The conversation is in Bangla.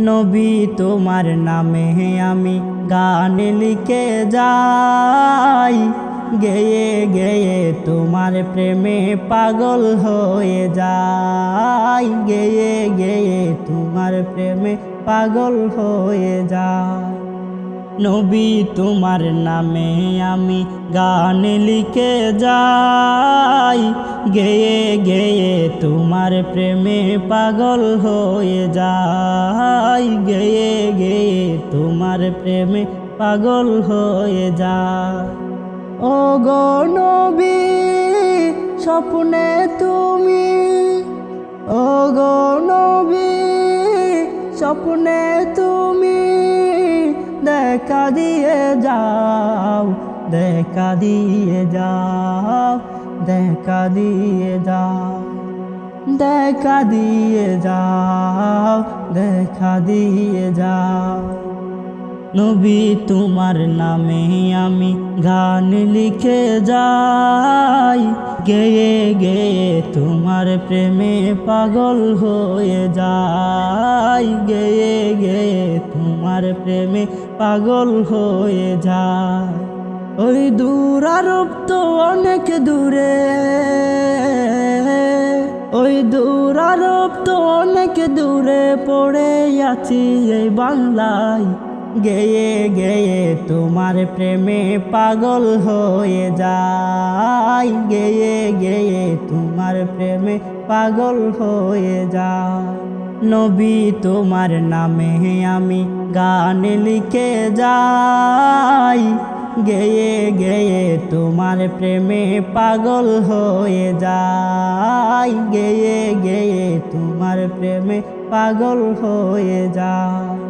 নবী তোমার নামে আমি গান লিখে যাই। গেয়ে গেয়ে তোমার প্রেমে পাগল হয়ে যাই। গেয়ে গেয়ে তোমার প্রেমে পাগল হয়ে যায় নবী তোমার নামে আমি গান লিখে যাই। গেয়ে গেয়ে তোমার প্রেমে পাগল হয়ে যাই। গেয়ে গেয়ে তোমার প্রেমে পাগল হয়ে যায় ও গো নবী, স্বপ্নে তুমি। ও গো নবী, স্বপ্নে তুমি দিয়ে যাও দেখা দিয়ে যাও দেখা দিয়ে যাও দেখা দিয়ে যাও দেখা দিয়ে যাও। নবী তোমার নামে আমি গান লিখে যাই। গেয়ে গেয়ে তোমার প্রেমে পাগল হয়ে যাই। গেয়ে গেয়ে তোমার প্রেমে পাগল হয়ে যায় ওই দূর আরব তো অনেক দূরে। ওই দূর আরব তো অনেক দূরে। পড়ে আছি এই বাংলায়। গেয়ে গেয়ে তোমার প্রেমে পাগল হয়ে যাই। গেয়ে গেয়ে তোমার প্রেমে পাগল হয়ে যায় নবী তোমার নামে আমি গান লিখে যাই। গেয়ে গেয়ে তোমার প্রেমে পাগল হয়ে যাই। গেয়ে গেয়ে তোমার প্রেমে পাগল হয়ে যায়